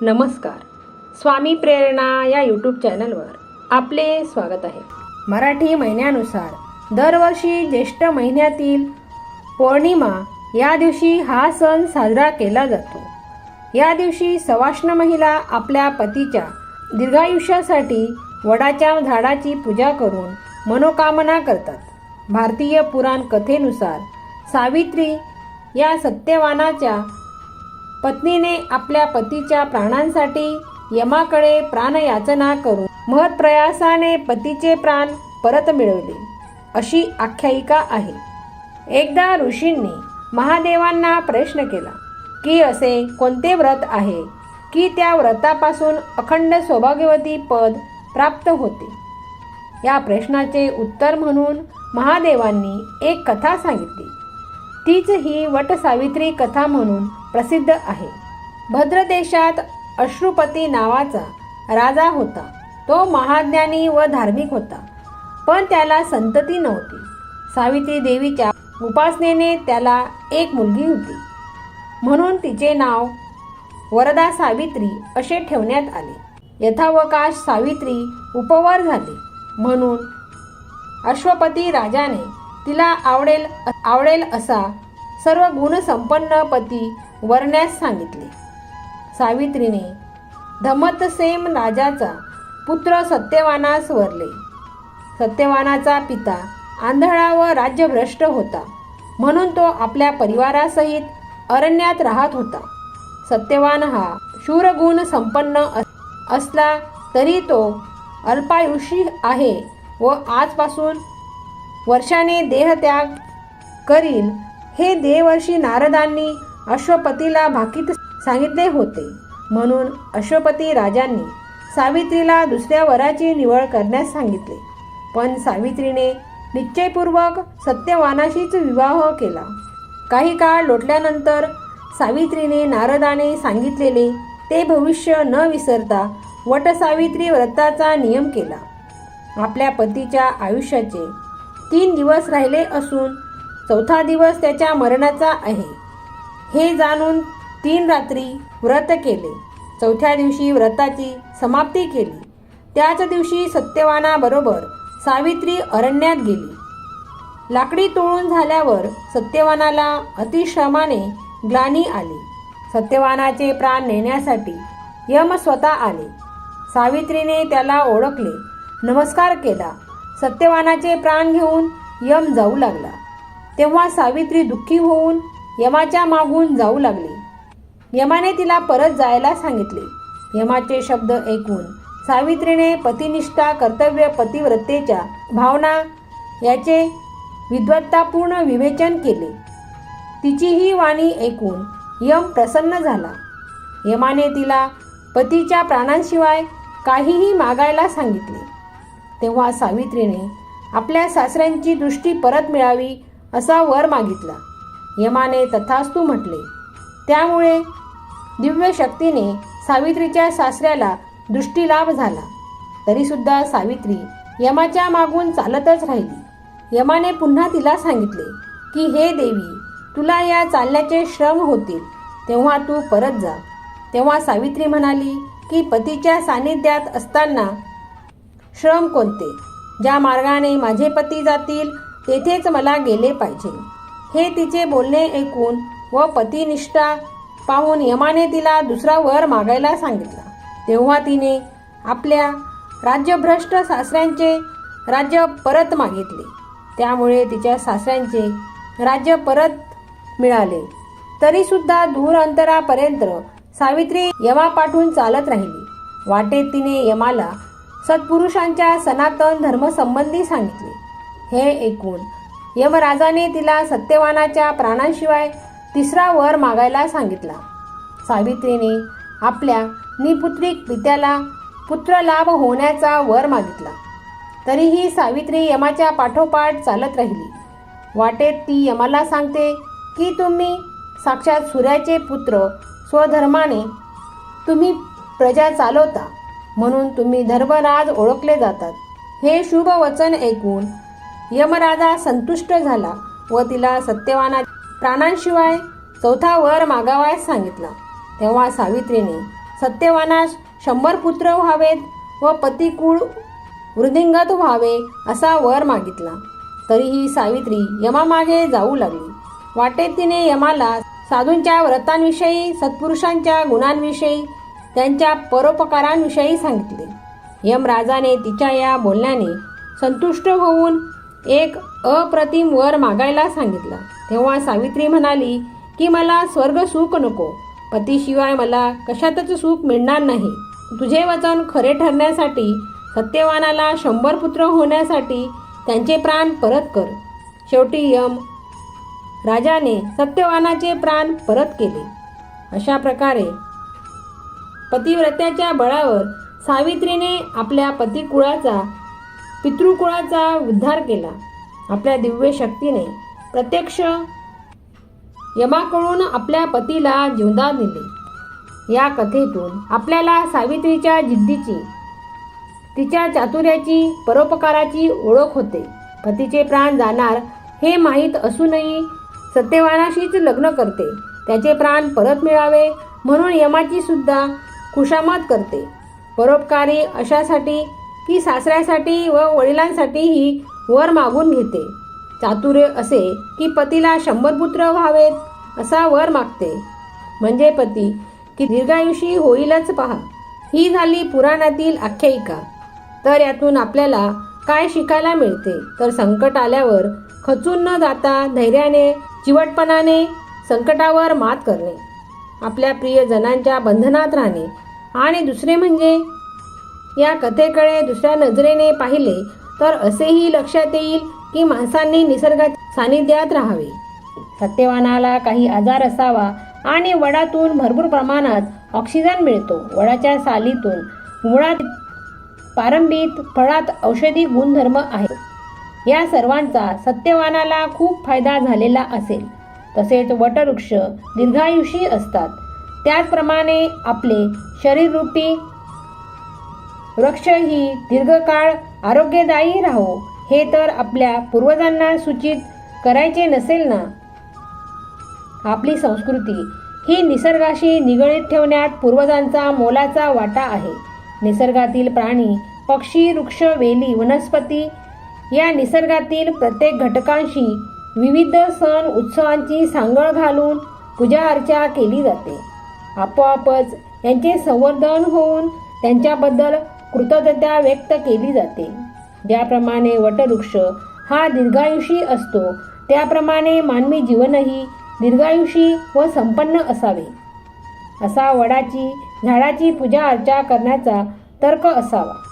नमस्कार. स्वामी प्रेरणा या यूट्यूब चॅनलवर आपले स्वागत आहे. मराठी महिन्यानुसार दरवर्षी ज्येष्ठ महिन्यातील पौर्णिमा या दिवशी हा सण साजरा केला जातो. या दिवशी सवाष्ण महिला आपल्या पतीच्या दीर्घायुष्यासाठी वडाच्या झाडाची पूजा करून मनोकामना करतात. भारतीय पुराण कथेनुसार सावित्री या सत्यवानाच्या पत्नीने आपल्या पतीच्या प्राणांसाठी यमाकडे प्राणयाचना करून महत्प्रयासाने पतीचे प्राण परत मिळवले. अशी आख्यायिका आहे. एकदा ऋषींनी महादेवांना प्रश्न केला की असे कोणते व्रत आहे की त्या व्रतापासून अखंड सौभाग्यवती पद प्राप्त होते? या प्रश्नाचे उत्तर म्हणून महादेवांनी एक कथा सांगितली. तीच ही वटसावित्री कथा म्हणून प्रसिद्ध आहे. भद्रदेशात अश्रुपती नावाचा राजा होता. तो महाज्ञानी व धार्मिक होता. पण त्याला संतती नव्हती. सावित्री देवीच्या उपासनेने त्याला एक मुलगी होती. म्हणून तिचे नाव वरदा सावित्री असे ठेवण्यात आले. यथावकाश सावित्री उपवर झाली. म्हणून अश्वपती राजाने तिला आवडेल आवडेल असा सर्व गुणसंपन्न पती वरण्यास सांगितले. सावित्रीने धमतसेम राजाचा पुत्र सत्यवानास वरले. सत्यवानाचा पिता आंधळा व राज्यभ्रष्ट होता. म्हणून तो आपल्या परिवारासहित अरण्यात राहत होता. सत्यवान हा शूरगुण संपन्न अस- असला तरी तो अल्पायुषी आहे व आजपासून वर्षाने देहत्याग करील हे देवर्षी नारदांनी अश्वपतीला भाकीत सांगितले होते. म्हणून अश्वपती राजांनी सावित्रीला दुसऱ्या वराची निवड करण्यास सांगितले. पण सावित्रीने निश्चयपूर्वक सत्यवानाशीच विवाह केला. काही काळ लोटल्यानंतर सावित्रीने नारदाने सांगितलेले ते भविष्य न विसरता वटसावित्री व्रताचा नियम केला. आपल्या पतीच्या आयुष्याचे तीन दिवस राहिले असून चौथा दिवस त्याच्या मरणाचा आहे. हे जाणून तीन रात्री व्रत केले. चौथ्या दिवशी व्रताची समाप्ती केली. त्याच दिवशी सत्यवानाबरोबर सावित्री अरण्यात गेली. लाकडी तोडून झाल्यावर सत्यवानाला अतिश्रमाने ग्लानी आली. सत्यवानाचे प्राण नेण्यासाठी यम स्वतः आले. सावित्रीने त्याला ओळखले. नमस्कार केला. सत्यवानाचे प्राण घेऊन यम जाऊ लागला. तेव्हा सावित्री दुःखी होऊन यमाच्या मागून जाऊ लागली. यमाने तिला परत जायला सांगितले. यमाचे शब्द ऐकून सावित्रीने पतिनिष्ठा कर्तव्य पतिव्रतेच्या भावना याचे विद्वत्तापूर्ण विवेचन केले. तिची ही वाणी ऐकून यम प्रसन्न झाला. यमाने तिला पतीच्या प्राणांशिवाय काहीही मागायला सांगितले. तेव्हा सावित्रीने आपल्या सासऱ्यांची दृष्टी परत मिळावी असा वर मागितला. यमाने तथास्तू म्हटले. त्यामुळे दिव्य शक्तीने सावित्रीच्या सासऱ्याला दृष्टीलाभ झाला. तरीसुद्धा सावित्री यमाच्या मागून चालतच राहिली. यमाने पुन्हा तिला सांगितले की हे देवी तुला या चालण्याचे श्रम होतील. तेव्हा तू परत जा. तेव्हा सावित्री म्हणाली की पतीच्या सानिध्यात असताना श्रम कोणते? ज्या मार्गाने माझे पती जातील तेथेच मला गेले पाहिजे. हे तिचे बोलणे ऐकून व पतिनिष्ठा पाहून यमाने तिला दुसरा वर मागायला सांगितला. तेव्हा तिने आपल्या राज्यभ्रष्ट सासऱ्यांचे राज्य परत मागितले. त्यामुळे तिच्या सासऱ्यांचे राज्य परत मिळाले. तरीसुद्धा दूर अंतरापर्यंत सावित्री यमा पाठून चालत राहिली. वाटेत तिने यमाला सत्पुरुषांच्या सनातन धर्मसंबंधी सांगितले. हे ऐकून यमराजाने तिला सत्यवानाच्या प्राणांशिवाय तिसरा वर मागायला सांगितला. सावित्रीने आपल्या निपुत्रिक पित्याला पुत्रलाभ होण्याचा वर मागितला. तरीही सावित्री यमाच्या पाठोपाठ चालत राहिली. वाटेत ती यमाला सांगते की तुम्ही साक्षात सूर्याचे पुत्र स्वधर्माने तुम्ही प्रजा चालवता म्हणून तुम्ही धर्मराज ओळखले जातात. हे शुभ वचन ऐकून यमराजा संतुष्ट झाला व तिला सत्यवाना प्राणांशिवाय चौथा वर मागावयास सांगितला. तेव्हा सावित्रीने सत्यवानास शंभर पुत्र व्हावेत व पतिकूळ वृद्धिंगत व्हावे असा वर मागितला. तरीही सावित्री यमामागे जाऊ लागली. वाटेत तिने यमाला साधूंच्या व्रतांविषयी सत्पुरुषांच्या गुणांविषयी त्यांच्या परोपकारांविषयी सांगितले. यमराजाने तिच्या या बोलण्याने संतुष्ट होऊन एक अप्रतिम वर मागायला सांगितला. तेव्हा सावित्री म्हणाली की मला स्वर्ग सुख नको. पतीशिवाय मला कशातच सुख मिळणार नाही. तुझे वचन खरे ठरण्यासाठी सत्यवानाला शंभर पुत्र होण्यासाठी त्यांचे प्राण परत कर. शेवटी यम राजाने सत्यवानाचे प्राण परत केले. अशा प्रकारे पतिव्रत्याच्या बळावर सावित्रीने आपल्या पतिकुळाचा पितृकुळाचा उद्धार केला. आपल्या दिव्य शक्तीने प्रत्यक्ष यमाकडून आपल्या पतीला जीवदान दिले या कथेतून आपल्याला सावित्रीच्या जिद्दीची तिच्या चातुर्याची परोपकाराची ओळख होते. पतीचे प्राण जाणार हे माहीत असूनही सत्यवानाशीच लग्न करते. त्याचे प्राण परत मिळावे म्हणून यमाची सुद्धा खुशामत करते. परोपकारी अशासाठी ती सासऱ्यासाठी व वडिलांसाठीही वर मागून घेते. चातुर्य असे की पतीला शंभर पुत्र व्हावेत असा वर मागते. म्हणजे पती की दीर्घायुषी होईलच पहा. ही झाली पुराणातील आख्यायिका. तर यातून आपल्याला काय शिकायला मिळते? तर संकट आल्यावर खचून न जाता धैर्याने चिवटपणाने संकटावर मात करणे. आपल्या प्रियजनांच्या बंधनात राहणे. आणि दुसरे म्हणजे या कथेकडे दुसऱ्या नजरेने पाहिले तर असेही लक्षात येईल की माणसांनी निसर्गाच्या सानिध्यात राहावे. सत्यवानाला काही आजार असावा आणि वडातून भरपूर प्रमाणात ऑक्सिजन मिळतो. वडाच्या सालीतून मुळात पारंबीत फळात औषधी गुणधर्म आहेत. या सर्वांचा सत्यवानाला खूप फायदा झालेला असेल. तसेच वटवृक्ष दीर्घायुषी असतात. त्याचप्रमाणे आपले शरीररूपी वृक्ष ही दीर्घकाळ आरोग्यदायी राहो. हे तर आपल्या पूर्वजांना सूचित करायचे नसेल ना? आपली संस्कृती ही निसर्गाशी निगडीत ठेवण्यात पूर्वजांचा मोलाचा वाटा आहे. निसर्गातील प्राणी पक्षी वृक्ष वेली वनस्पती या निसर्गातील प्रत्येक घटकांशी विविध सण उत्सवांची सांगड घालून पूजा अर्चा केली जाते. आपोआपच यांचे संवर्धन होऊन त्यांच्याबद्दल कृतज्ञता व्यक्त केली जाते. ज्याप्रमाणे वटवृक्ष हा दीर्घायुषी असतो त्याप्रमाणे मानवी जीवनही दीर्घायुषी व संपन्न असावे. असा वडाची झाडाची पूजा अर्चा करण्याचा तर्क असावा.